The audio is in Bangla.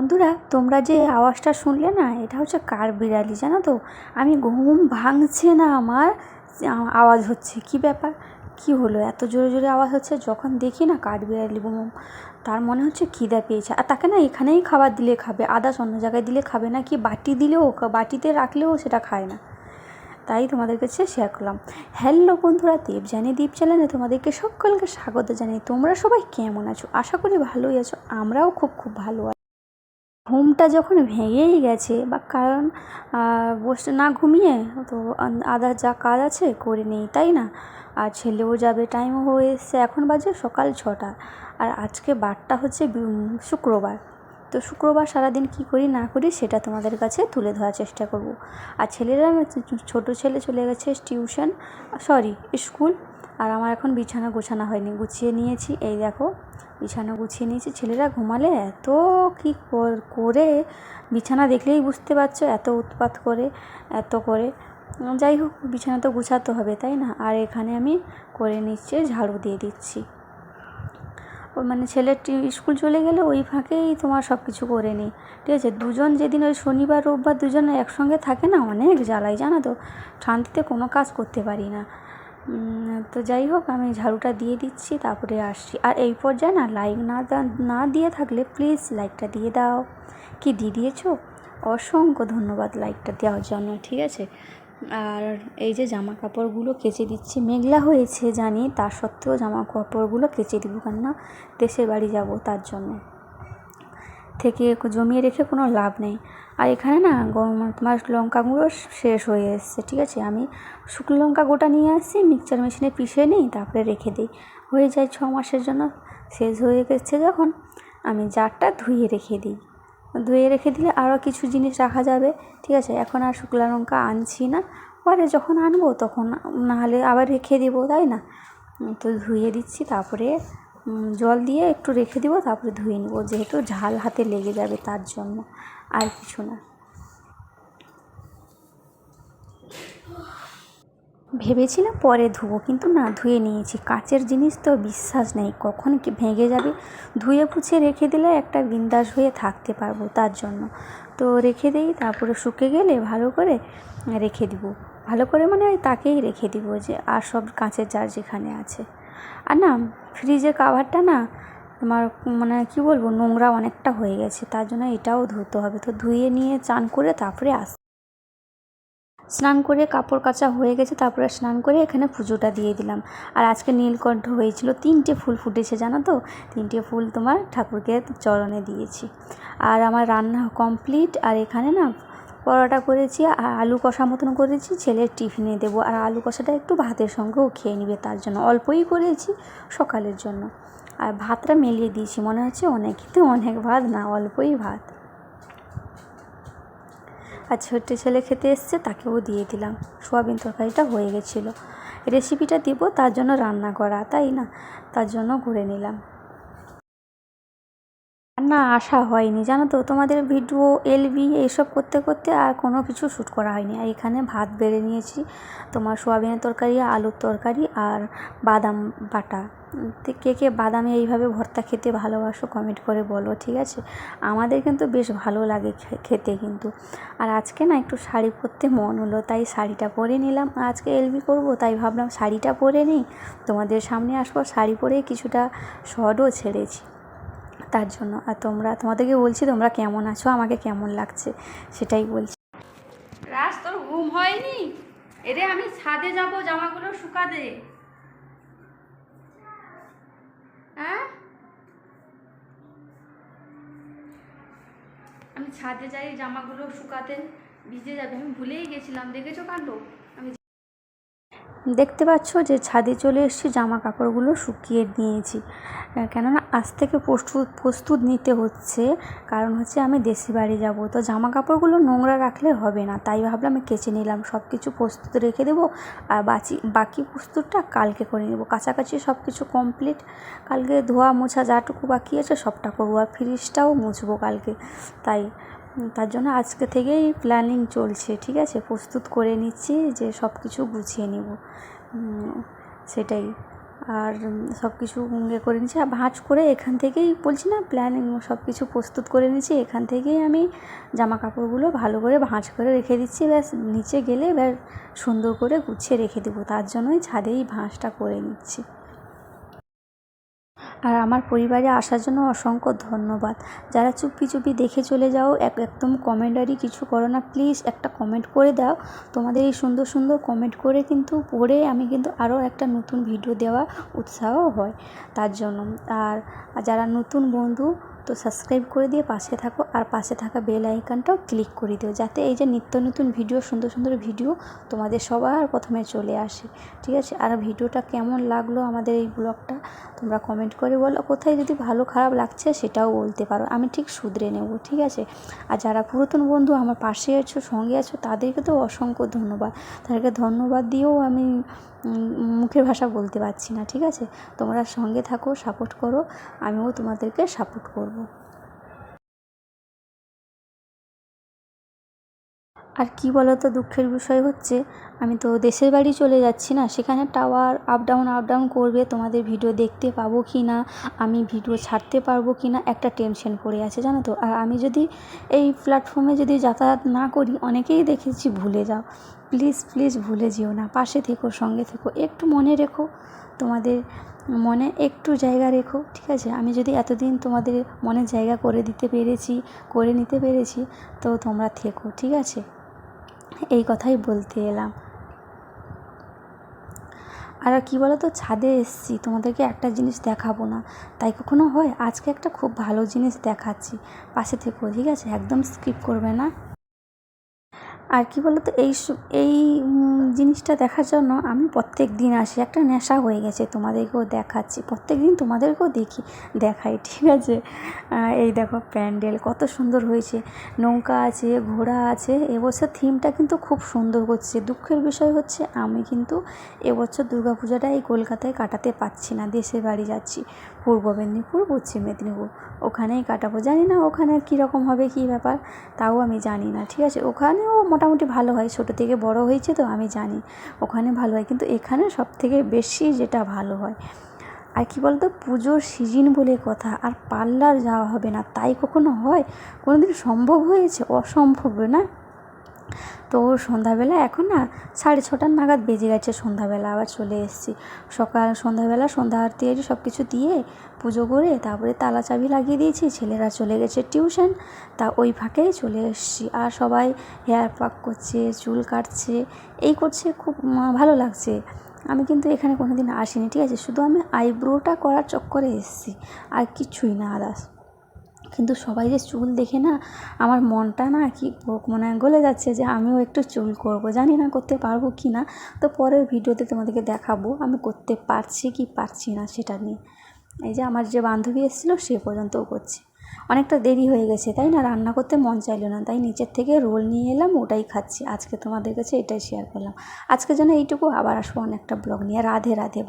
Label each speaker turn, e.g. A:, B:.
A: বন্ধুরা, তোমরা যে আওয়াজটা শুনলে না, এটা হচ্ছে কার বিড়ালি জানো তো? আমি ঘুম ভাঙছে না আমার আওয়াজ হচ্ছে। কি ব্যাপার? কি হলো? এত জোরে জোরে আওয়াজ হচ্ছে, যখন দেখি না কাঠ বিড়ালি বুম তার মনে হচ্ছে খিদে পেয়েছে। আর তাকে না এখানেই খাবার দিলে খাবে, আদার্স অন্য জায়গায় দিলে খাবে না, কি বাটি দিলেও বাটিতে রাখলেও সেটা খায় না। তাই তোমাদের কাছে শেয়ার করলাম। হ্যালো বন্ধুরা দেব জানি দীপ চ্যানেলে তোমাদেরকে সকলকে স্বাগত জানাই। তোমরা সবাই কেমন আছো? আশা করি ভালোই আছো। আমরাও খুব খুব ভালো আছি। ঘুমটা যখন ভেঙেই গেছে বা কারণ বসে না ঘুমিয়ে তো আদার যা কাজ আছে করে নেই, তাই না? আর ছেলেও যাবে টাইমও হয়ে এসছে। এখন বাজে সকাল ছটা। আর আজকে বারটা হচ্ছে শুক্রবার। তো শুক্রবার সারাদিন কী করি, না করি, সেটা তোমাদের কাছে তুলে ধরার চেষ্টা করব। আর ছেলেরা, ছোটো ছেলে চলে গেছে টিউশন সরি স্কুল আর আমার এখন বিছানা গোছানো হয়নি, গুছিয়ে নিয়েছি। এই দেখো, বিছানা গুছিয়ে নিয়েছি। ছেলেরা ঘুমালে এত কী কর- বিছানা দেখলেই বুঝতে পারছ, এত উৎপাত করে, এত করে। যাই হোক, বিছানা তো গুছাতে হবে, তাই না? আর এখানে আমি করে নিচ্ছি ঝাড়ু দিয়ে দিচ্ছি। ও মানে ছেলের স্কুল চলে গেলে ওই ফাঁকেই তোমার সব কিছু করে নিই। ঠিক আছে? দুজন যেদিন ওই শনিবার, রোববার দুজন একসঙ্গে থাকে না অনেক জ্বালাই জানো তো? শান্তিতে কোনো কাজ করতে পারি না। তো যাই হোক, আমি ঝাড়ুটা দিয়ে দিচ্ছি, তারপরে আসছি। আর এই পর্যায়ে না লাইক না না দিয়ে থাকলে প্লিজ লাইকটা দিয়ে দাও। কি, দিয়ে দিয়েছ? অসংখ্য ধন্যবাদ লাইকটা দেওয়ার জন্য, ঠিক আছে? আর এই যে জামা কাপড়গুলো কেচে দিচ্ছি, মেঘলা হয়েছে জানি, তা সত্ত্বেও জামা কাপড়গুলো কেচে দিব কেননা, দেশের বাড়ি যাব তার জন্য। থেকে জমিয়ে রেখে কোনো লাভ নেই। আর এখানে না তোমার লঙ্কা গুঁড়ো শেষ হয়ে এসছে, ঠিক আছে? আমি শুকনো লঙ্কা গোটা নিয়ে আসি মিক্সচার মেশিনে পিষে নিই, তারপরে রেখে দিই। হয়ে যায় ছ মাসের জন্য, শেষ হয়ে গেছে যখন, আমি জারটা ধুয়ে রেখে দিই। ধুয়ে রেখে দিলে আরও কিছু জিনিস রাখা যাবে, ঠিক আছে? এখন আর শুকনো লঙ্কা আনছি না, পরে যখন আনব তখন নাহলে আবার রেখে দেবো, তাই না? তো ধুয়ে দিচ্ছি, তারপরে জল দিয়ে একটু রেখে দিব, তারপরে ধুয়ে নেব। যেহেতু ঝাল হাতে লেগে যাবে তার জন্য, আর কিছু না। ভেবেছিলাম পরে ধুবো, কিন্তু না, ধুয়ে নিয়েছি। কাচের জিনিস তো বিশ্বাস নেই, কখন কি ভেঙে যাবে? ধুয়ে পুছে রেখে দিলে একটা বিন্দাস হয়ে থাকতে পারব তার জন্য। তো রেখে দিই, তারপরে শুকে গেলে ভালো করে রেখে দিব। ভালো করে মানে ওই তাকেই রেখে দিব যে, আর সব কাঁচের জার যেখানে আছে। আর না ফ্রিজের কাভারটা না তোমার মানে কি বলব, নোংরা অনেকটা হয়ে গেছে, তার জন্য এটাও ধুতে হবে। তো ধুয়ে নিয়ে চান করে তারপরে আস স্নান করে কাপড় কাচা হয়ে গেছে, তারপরে স্নান করে এখানে পুজোটা দিয়ে দিলাম। আর আজকে নীলকণ্ঠ হয়েছিল, তিনটে ফুল ফুটেছে, জানো তো? তিনটে ফুল তোমার ঠাকুরকে চরণে দিয়েছি। আর আমার রান্না কমপ্লিট আর এখানে না পরোটা করেছি, আর আলু কষা মতন করেছি, ছেলের টিফিনে দেবো। আর আলু কষাটা একটু ভাতের সঙ্গেও খেয়ে নেবে, তার জন্য অল্পই করেছি সকালের জন্য। আর ভাতটা মেলিয়ে দিয়েছি, মনে হচ্ছে অনেক কিন্তু অনেক ভাত, না অল্পই ভাত। আর ছোট্ট ছেলে খেতে এসছে, তাকেও দিয়ে দিলাম। সোয়াবিন তরকারিটা হয়ে গেছিল। রেসিপিটা দিব, তার জন্য রান্না করা, তাই না? তার জন্য করে নিলাম। না আসা হয়নি। জানো তো, তোমাদের ভিডিও এলবি এইসব করতে করতে আর কোনো কিছু শ্যুট করা হয়নি। আর এখানে ভাত বেড়ে নিয়েছি, তোমার সোয়াবিনের তরকারি, আলুর তরকারি আর বাদাম বাটা। কে কে বাদামে এইভাবে ভর্তা খেতে ভালোবাসো কমেন্ট করে বলো, ঠিক আছে? আমাদের কিন্তু বেশ ভালো লাগে খেতে কিন্তু। আর আজকে না একটু শাড়ি পরতে মন হলো, তাই শাড়িটা পরে নিলাম। আজকে এলবি করব, তাই ভাবলাম শাড়িটা পরে নিই। তোমাদের সামনে আসব, শাড়ি পরে কিছুটা শর্টও ছেড়েছি। তার জন্য। আর তোমরা তোমাদেরকে বলছি, তোমরা কেমন আছো? আমাকে কেমন লাগছে? সেটাই বলছি।
B: রাজ, তোর ঘুম হয়নি? এরে, আমি ছাদে যাব, জামাগুলো শুকাতে। হ্যাঁ? আমি ছাদে যাই, জামাগুলো শুকাতে ভিজে যাবে। আমি ভুলেই গেছিলাম। দেখেছ কাণ্ড?
A: দেখতে পাচ্ছ যে ছাদে চলে এসেছি জামা কাপড়গুলো শুকিয়ে নিয়েছি। কেননা আজ থেকে প্রস্তুত প্রস্তুত নিতে হচ্ছে। কারণ হচ্ছে আমি দেশি বাড়ি যাব। তো জামা কাপড়গুলো নোংরা রাখলে হবে না। তাই ভাবলাম আমি কেচে নিলাম। সব কিছু প্রস্তুত রেখে দেবো। আর বাকি বাকি প্রস্তুতটা কালকে করে নেব। কাছাকাছি সব কিছু কমপ্লিট কালকে ধোয়া মোছা যাটুকু বাকি আছে সবটা করব। আর ফ্রিজটাও মুছবো কালকে। তাই তার জন্য আজকে থেকেই প্ল্যানিং চলছে, ঠিক আছে? প্রস্তুত করে নিচ্ছি যে সব কিছু গুছিয়ে নেব। সেটাই। আর সব কিছু ইয়ে করে নিচ্ছি। আর ভাঁজ করে এখান থেকেই বলছি না প্ল্যানিং সব কিছু প্রস্তুত করে নিচ্ছি। এখান থেকেই আমি জামা কাপড়গুলো ভালো করে ভাঁজ করে রেখে দিচ্ছি। ব্যাস, নিচে গেলে এবার সুন্দর করে গুছিয়ে রেখে দেবো। তার জন্যই ছাদেই ভাঁজটা করে নিচ্ছি। আর আমার পরিবারে আসার জন্য অসংখ্য ধন্যবাদ। যারা চুপি চুপি দেখে চলে যাও, এক একদম কমেন্টারি কিছু করো না প্লিজ একটা কমেন্ট করে দাও। তোমাদের এই সুন্দর সুন্দর কমেন্ট করে কিন্তু পড়ে আমি কিন্তু আরও একটা নতুন ভিডিও দেওয়া উৎসাহ হয় তার জন্য। আর যারা নতুন বন্ধু তো সাবস্ক্রাইব করে দিয়ে পাশে থাকো আর পাশে থাকা বেল আইকনটাও ক্লিক করে দিও যাতে এই যে নিত্য নতুন ভিডিও সুন্দর সুন্দর ভিডিও তোমাদের সবার প্রথমে চলে আসে। ঠিক আছে? আর ভিডিওটা কেমন লাগল আমাদের এই ব্লগটা তোমরা কমেন্ট করে বলো। কোথায় যদি ভালো, খারাপ লাগছে সেটাও বলতে পারো। আমি ঠিক শুধরে নেব। ঠিক আছে? আর যারা পুরাতন বন্ধু আমার পাশে আছো, সঙ্গে আছো, তাদেরকে তো অসংখ্য ধন্যবাদ। তাদেরকে ধন্যবাদ দিয়েও আমি মুখের ভাষা বলতে পারছি না। ঠিক আছে? তোমরা সঙ্গে থাকো সাপোর্ট করো। আমিও তোমাদেরকে সাপোর্ট করব। আর কি বলো তো দুঃখের বিষয় হচ্ছে, আমি তো দেশের বাড়ি চলে যাচ্ছি না, সেখানে tower up down up down করবে, তোমাদের ভিডিও দেখতে পাবো কি না আমি ভিডিও ছাড়তে পারব কি না একটা টেনশন পড়ে আছে, জানো তো? আর আমি যদি এই প্ল্যাটফর্মে যদি যাতায়াত না করি, অনেকেই দেখেছি ভুলে যাও। প্লিজ প্লিজ ভুলে যেও না, পাশে থেকো, সঙ্গে থেকো, একটু মনে রেখো, তোমাদের মনে একটু জায়গা রেখো, ঠিক আছে? আমি যদি এতদিন তোমাদের মনে জায়গা করে দিতে পেরেছি, করে নিতে পেরেছি, তো তোমরা থেকো, ঠিক আছে? এই কথাই বলতে এলাম। আর কি বলো তো ছাদে এসেছি, তোমাদেরকে একটা জিনিস দেখাবো না। তাই কখনো হয়? আজকে একটা খুব ভালো জিনিস দেখাচ্ছি। পাশে থেকো, ঠিক আছে? একদম স্কিপ করবে না। আর কী বলো তো এই এই জিনিসটা দেখার জন্য আমি প্রত্যেক দিন আসি। একটা নেশা হয়ে গেছে, তোমাদেরকেও দেখাচ্ছি। প্রত্যেক দিন তোমাদেরকেও দেখি, দেখাই, ঠিক আছে? এই দেখো প্যান্ডেল, কত সুন্দর হয়েছে। নৌকা আছে, ঘোড়া আছে, এবছর থিমটা কিন্তু খুব সুন্দর করছে দুঃখের বিষয় হচ্ছে, আমি কিন্তু এবছর দুর্গা পূজাটা এই কলকাতায় কাটাতে পারছি না দেশের বাড়ি যাচ্ছি। পূর্ব মেদিনীপুর, পশ্চিম মেদিনীপুর, ওখানেই কাটাবো। জানি না ওখানে কীরকম হবে, কী ব্যাপার, তাও আমি জানি না, ঠিক আছে? ওখানেও মোটামুটি ভালো হয়। ছোটো থেকে বড় হয়েছে তো, আমি জানি। ওখানে ভালো হয়। কিন্তু এখানে সব থেকে বেশি যেটা ভালো হয়, আর কী বলতো, পুজোর সিজন বলে কথা, আর পার্লার যাওয়া হবে না। তাই কখনো হয়? কোনো দিন সম্ভব হয়েছে? অসম্ভব, না? তো সন্ধ্যাবেলা এখন না সাড়ে ছটার নাগাদ বেজে গেছে সন্ধ্যাবেলা, আবার চলে এসেছি। সকাল, সন্ধ্যাবেলা সন্ধ্যা আরতি আরতি সব কিছু দিয়ে পুজো করে তারপরে তালা চাবি লাগিয়ে দিয়েছি, ছেলেরা চলে গেছে টিউশন, তা ওই ফাঁকেই চলে এসেছি। আর সবাই হেয়ার পাক করছে, চুল কাটছে, এই করছে, খুব ভালো লাগছে। আমি কিন্তু এখানে কোনো দিন আসিনি, ঠিক আছে? শুধু আমি আইব্রোটা করার চক্করে এসেছি, আর কিছুই না, আদার্স। কিন্তু সবাই যে চুল দেখে না, আমার মনটা না কি মানে গলে যাচ্ছে যে আমিও একটু চুল করব। জানি না করতে পারব কি না, তো পরের ভিডিওতে তোমাদেরকে দেখাবো আমি করতে পারছি কি পারছি না সেটা নিয়ে। এই যে আমার যে বান্ধবী এসেছিল সে পর্যন্তও করছে। অনেকটা দেরি হয়ে গেছে, তাই না? রান্না করতে মন চাইলো না, তাই নিচের থেকে রোল নিয়ে এলাম, ওটাই খাচ্ছি। আজকে তোমাদের কাছে এটাই শেয়ার করলাম। আজকের জন্য এইটুকু, আবার আসব অনেকটা ব্লগ নিয়ে। রাধে রাধে